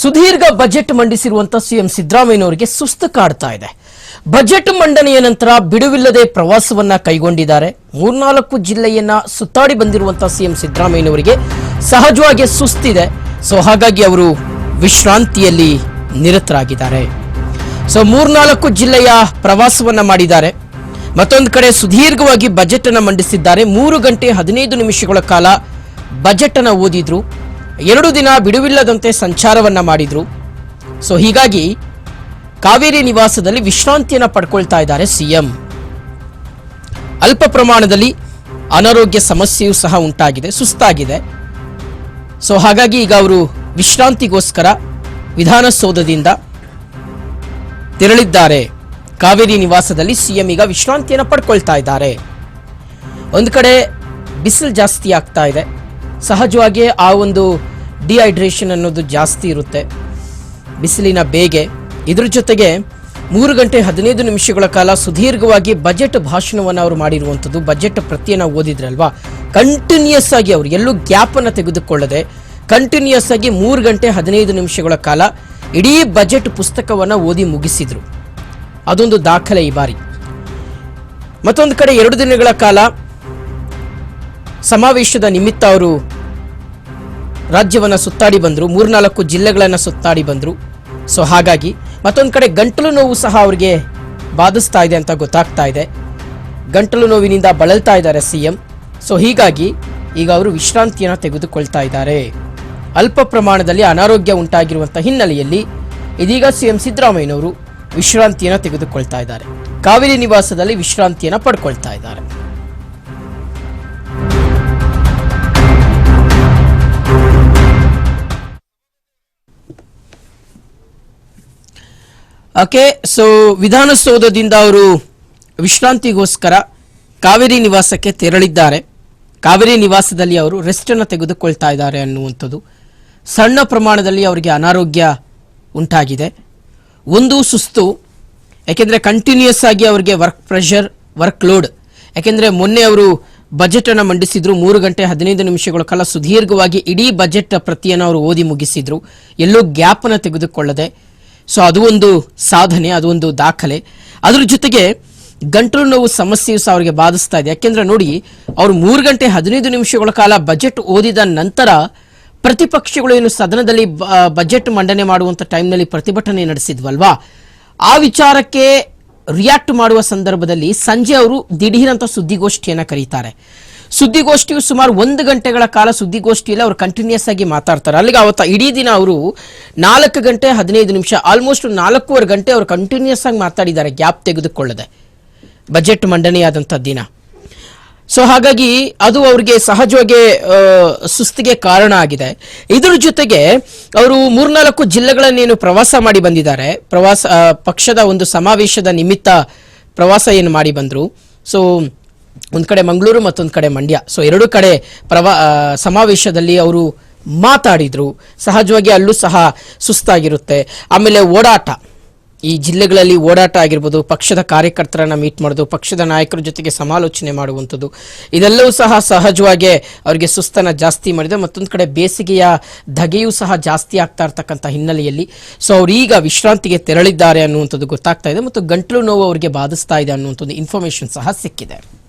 ಸುದೀರ್ಘ budget ಮಂಡಿಸಿರುವಂತಹ CM ಸಿದ್ದರಾಮಯ್ಯನವರಿಗೆ ಸುಸ್ತು ಕಾಡ್ತಾ ಇದೆ. ಬಜೆಟ್ ಮಂಡನೆಯ ನಂತರ ಬಿಡುವಿಲ್ಲದೆ ಪ್ರವಾಸವನ್ನ ಕೈಗೊಂಡಿದ್ದಾರೆ. ಮೂರ್ನಾಲ್ಕು ಜಿಲ್ಲೆಯನ್ನ ಸುತ್ತಾಡಿ ಬಂದಿರುವಂತಹ ಸಿಎಂ ಸಿದ್ದರಾಮಯ್ಯನವರಿಗೆ ಸಹಜವಾಗಿ ಸುಸ್ತಿದೆ. ಸೊ ಹಾಗಾಗಿ ಅವರು ವಿಶ್ರಾಂತಿಯಲ್ಲಿ ನಿರತರಾಗಿದ್ದಾರೆ. ಸೊ ಮೂರ್ನಾಲ್ಕು ಜಿಲ್ಲೆಯ ಪ್ರವಾಸವನ್ನ ಮಾಡಿದ್ದಾರೆ. ಮತ್ತೊಂದು ಕಡೆ ಸುದೀರ್ಘವಾಗಿ ಬಜೆಟ್ ಅನ್ನ ಮಂಡಿಸಿದ್ದಾರೆ. ಮೂರು ಗಂಟೆ ಹದಿನೈದು ನಿಮಿಷಗಳ ಕಾಲ ಬಜೆಟ್ ಅನ್ನ ಓದಿದ್ರು. ಎರಡು ದಿನ ಬಿಡುವಿಲ್ಲದಂತೆ ಸಂಚಾರವನ್ನ ಮಾಡಿದ್ರು. ಸೊ ಹೀಗಾಗಿ ಕಾವೇರಿ ನಿವಾಸದಲ್ಲಿ ವಿಶ್ರಾಂತಿಯನ್ನು ಪಡ್ಕೊಳ್ತಾ ಇದ್ದಾರೆ ಸಿಎಂ ಅಲ್ಪ ಪ್ರಮಾಣದಲ್ಲಿ ಅನಾರೋಗ್ಯ ಸಮಸ್ಯೆಯೂ ಸಹ ಉಂಟಾಗಿದೆ, ಸುಸ್ತಾಗಿದೆ. ಸೊ ಹಾಗಾಗಿ ಈಗ ಅವರು ವಿಶ್ರಾಂತಿಗೋಸ್ಕರ ವಿಧಾನಸೌಧದಿಂದ ತೆರಳಿದ್ದಾರೆ. ಕಾವೇರಿ ನಿವಾಸದಲ್ಲಿ ಸಿಎಂ ಈಗ ವಿಶ್ರಾಂತಿಯನ್ನು ಪಡ್ಕೊಳ್ತಾ ಇದ್ದಾರೆ. ಒಂದು ಕಡೆ ಬಿಸಿಲು ಜಾಸ್ತಿ ಆಗ್ತಾ ಇದೆ. ಸಹಜವಾಗಿ ಆ ಒಂದು ಡಿಹೈಡ್ರೇಷನ್ ಅನ್ನೋದು ಜಾಸ್ತಿ ಇರುತ್ತೆ. ಬಿಸಿಲಿನ ಬೇಗೆ. ಇದ್ರ ಜೊತೆಗೆ ಮೂರು ಗಂಟೆ ಹದಿನೈದು ನಿಮಿಷಗಳ ಕಾಲ ಸುದೀರ್ಘವಾಗಿ ಬಜೆಟ್ ಭಾಷಣವನ್ನು ಅವರು ಮಾಡಿರುವಂಥದ್ದು ಬಜೆಟ್ ಪ್ರತಿಯನ್ನು ಓದಿದ್ರಲ್ವಾ? ಕಂಟಿನ್ಯೂಸ್ ಆಗಿ ಅವರು ಎಲ್ಲೂ ಗ್ಯಾಪನ್ನು ತೆಗೆದುಕೊಳ್ಳದೆ ಕಂಟಿನ್ಯೂಸ್ ಆಗಿ ಮೂರು ಗಂಟೆ ಹದಿನೈದು ನಿಮಿಷಗಳ ಕಾಲ ಇಡೀ ಬಜೆಟ್ ಪುಸ್ತಕವನ್ನು ಓದಿ ಮುಗಿಸಿದರು. ಅದೊಂದು ದಾಖಲೆ ಈ ಬಾರಿ. ಮತ್ತೊಂದು ಕಡೆ ಎರಡು ದಿನಗಳ ಕಾಲ ಸಮಾವೇಶದ ನಿಮಿತ್ತ ಅವರು ರಾಜ್ಯವನ್ನ ಸುತ್ತಾಡಿ ಬಂದರು, ಮೂರ್ನಾಲ್ಕು ಜಿಲ್ಲೆಗಳನ್ನು ಸುತ್ತಾಡಿ ಬಂದರು. ಸೊ ಹಾಗಾಗಿ ಮತ್ತೊಂದು ಕಡೆ ಗಂಟಲು ನೋವು ಸಹ ಅವರಿಗೆ ಬಾಧಿಸ್ತಾ ಇದೆ ಅಂತ ಗೊತ್ತಾಗ್ತಾ ಇದೆ. ಗಂಟಲು ನೋವಿನಿಂದ ಬಳಲ್ತಾ ಇದ್ದಾರೆ ಸಿಎಂ ಸೊ ಹೀಗಾಗಿ ಈಗ ಅವರು ವಿಶ್ರಾಂತಿಯನ್ನು ತೆಗೆದುಕೊಳ್ತಾ ಇದ್ದಾರೆ. ಅಲ್ಪ ಪ್ರಮಾಣದಲ್ಲಿ ಅನಾರೋಗ್ಯ ಉಂಟಾಗಿರುವಂಥ ಹಿನ್ನೆಲೆಯಲ್ಲಿ ಇದೀಗ ಸಿಎಂ ಸಿದ್ದರಾಮಯ್ಯನವರು ವಿಶ್ರಾಂತಿಯನ್ನು ತೆಗೆದುಕೊಳ್ತಾ ಇದ್ದಾರೆ. ಕಾವೇರಿ ನಿವಾಸದಲ್ಲಿ ವಿಶ್ರಾಂತಿಯನ್ನು ಪಡ್ಕೊಳ್ತಾ ಇದ್ದಾರೆ. ಓಕೆ ಸೊ ವಿಧಾನಸೌಧದಿಂದ ಅವರು ವಿಶ್ರಾಂತಿಗೋಸ್ಕರ ಕಾವೇರಿ ನಿವಾಸಕ್ಕೆ ತೆರಳಿದ್ದಾರೆ. ಕಾವೇರಿ ನಿವಾಸದಲ್ಲಿ ಅವರು ರೆಸ್ಟನ್ನು ತೆಗೆದುಕೊಳ್ತಾ ಇದ್ದಾರೆ ಅನ್ನುವಂಥದ್ದು. ಸಣ್ಣ ಪ್ರಮಾಣದಲ್ಲಿ ಅವರಿಗೆ ಅನಾರೋಗ್ಯ ಉಂಟಾಗಿದೆ. ಒಂದು ಸುಸ್ತು, ಯಾಕೆಂದರೆ ಕಂಟಿನ್ಯೂಸ್ ಆಗಿ ಅವರಿಗೆ ವರ್ಕ್ ಪ್ರೆಷರ್ ವರ್ಕ್ ಲೋಡ್ ಯಾಕೆಂದರೆ ಮೊನ್ನೆ ಅವರು ಬಜೆಟನ್ನು ಮಂಡಿಸಿದ್ರು, ಮೂರು ಗಂಟೆ ಹದಿನೈದು ನಿಮಿಷಗಳ ಕಾಲ ಸುದೀರ್ಘವಾಗಿ ಇಡೀ ಬಜೆಟ್ ಪ್ರತಿಯನ್ನು ಅವರು ಓದಿ ಮುಗಿಸಿದ್ರು. ಎಲ್ಲೂ ಗ್ಯಾಪನ್ನು ತೆಗೆದುಕೊಳ್ಳದೆ. ಸೊ ಅದು ಒಂದು ಸಾಧನೆ, ಅದು ಒಂದು ದಾಖಲೆ. ಅದ್ರ ಜೊತೆಗೆ ಗಂಟಲು ನೋವು ಸಮಸ್ಯೆಯು ಸಹ ಅವರಿಗೆ ಬಾಧಿಸ್ತಾ ಇದೆ. ಯಾಕೆಂದ್ರೆ ನೋಡಿ, ಅವರು ಮೂರು ಗಂಟೆ ಹದಿನೈದು ನಿಮಿಷಗಳ ಕಾಲ ಬಜೆಟ್ ಓದಿದ ನಂತರ ಪ್ರತಿಪಕ್ಷಗಳು ಏನು ಸದನದಲ್ಲಿ ಬಜೆಟ್ ಮಂಡನೆ ಮಾಡುವಂಥ ಟೈಮ್ನಲ್ಲಿ ಪ್ರತಿಭಟನೆ ನಡೆಸಿದ್ವಲ್ವಾ? ಆ ವಿಚಾರಕ್ಕೆ ರಿಯಾಕ್ಟ್ ಮಾಡುವ ಸಂದರ್ಭದಲ್ಲಿ ಸಂಜೆ ಅವರು ದಿಢೀರಂತ ಸುದ್ದಿಗೋಷ್ಠಿಯನ್ನು ಕರೀತಾರೆ. ಸುದ್ದಿಗೋಷ್ಠಿಯು ಸುಮಾರು ಒಂದು ಗಂಟೆಗಳ ಕಾಲ ಸುದ್ದಿಗೋಷ್ಠಿಯಲ್ಲಿ ಅವರು ಕಂಟಿನ್ಯೂಸ್ ಆಗಿ ಮಾತಾಡ್ತಾರೆ. ಅಲ್ಲಿಗೆ ಅವತ್ತ ಇಡೀ ದಿನ ಅವರು ನಾಲ್ಕು ಗಂಟೆ ಹದಿನೈದು ನಿಮಿಷ ಆಲ್ಮೋಸ್ಟ್ ನಾಲ್ಕೂವರೆ ಗಂಟೆ ಅವರು ಕಂಟಿನ್ಯೂಸ್ ಆಗಿ ಮಾತಾಡಿದ್ದಾರೆ, ಗ್ಯಾಪ್ ತೆಗೆದುಕೊಳ್ಳದೆ. ಬಜೆಟ್ ಮಂಡನೆಯಾದಂಥ ದಿನ. ಸೊ ಹಾಗಾಗಿ ಅದು ಅವರಿಗೆ ಸಹಜವಾಗಿ ಸುಸ್ತಿಗೆ ಕಾರಣ ಆಗಿದೆ. ಇದರ ಜೊತೆಗೆ ಅವರು ಮೂರ್ನಾಲ್ಕು ಜಿಲ್ಲೆಗಳನ್ನೇನು ಪ್ರವಾಸ ಮಾಡಿ ಬಂದಿದ್ದಾರೆ. ಪ್ರವಾಸ ಪಕ್ಷದ ಒಂದು ಸಮಾವೇಶದ ನಿಮಿತ್ತ ಪ್ರವಾಸ ಏನು ಮಾಡಿ ಬಂದರು. ಸೊ ಒಂದು ಕಡೆ ಮಂಗಳೂರು ಮತ್ತೊಂದು ಕಡೆ ಮಂಡ್ಯ. ಸೊ ಎರಡು ಕಡೆ ಪ್ರವಾ ಸಮಾವೇಶದಲ್ಲಿ ಅವರು ಮಾತಾಡಿದ್ರು. ಸಹಜವಾಗಿ ಅಲ್ಲೂ ಸಹ ಸುಸ್ತಾಗಿರುತ್ತೆ. ಆಮೇಲೆ ಓಡಾಟ. ಈ ಜಿಲ್ಲೆಗಳಲ್ಲಿ ಓಡಾಟ ಆಗಿರ್ಬೋದು, ಪಕ್ಷದ ಕಾರ್ಯಕರ್ತರನ್ನ ಮೀಟ್ ಮಾಡೋದು, ಪಕ್ಷದ ನಾಯಕರ ಜೊತೆಗೆ ಸಮಾಲೋಚನೆ ಮಾಡುವಂಥದ್ದು, ಇದೆಲ್ಲವೂ ಸಹ ಸಹಜವಾಗಿ ಅವರಿಗೆ ಸುಸ್ತನ ಜಾಸ್ತಿ ಮಾಡಿದೆ. ಮತ್ತೊಂದು ಕಡೆ ಬೇಸಿಗೆಯ ಧಗೆಯೂ ಸಹ ಜಾಸ್ತಿ ಆಗ್ತಾ ಇರ್ತಕ್ಕಂಥ ಹಿನ್ನೆಲೆಯಲ್ಲಿ. ಸೊ ಅವರೀಗ ವಿಶ್ರಾಂತಿಗೆ ತೆರಳಿದ್ದಾರೆ ಅನ್ನುವಂಥದ್ದು ಗೊತ್ತಾಗ್ತಾ ಇದೆ ಮತ್ತು ಗಂಟಲು ನೋವು ಅವರಿಗೆ ಬಾಧಿಸ್ತಾ ಇದೆ ಅನ್ನುವಂಥದ್ದು ಇನ್ಫಾರ್ಮೇಶನ್ ಸಹ ಸಿಕ್ಕಿದೆ.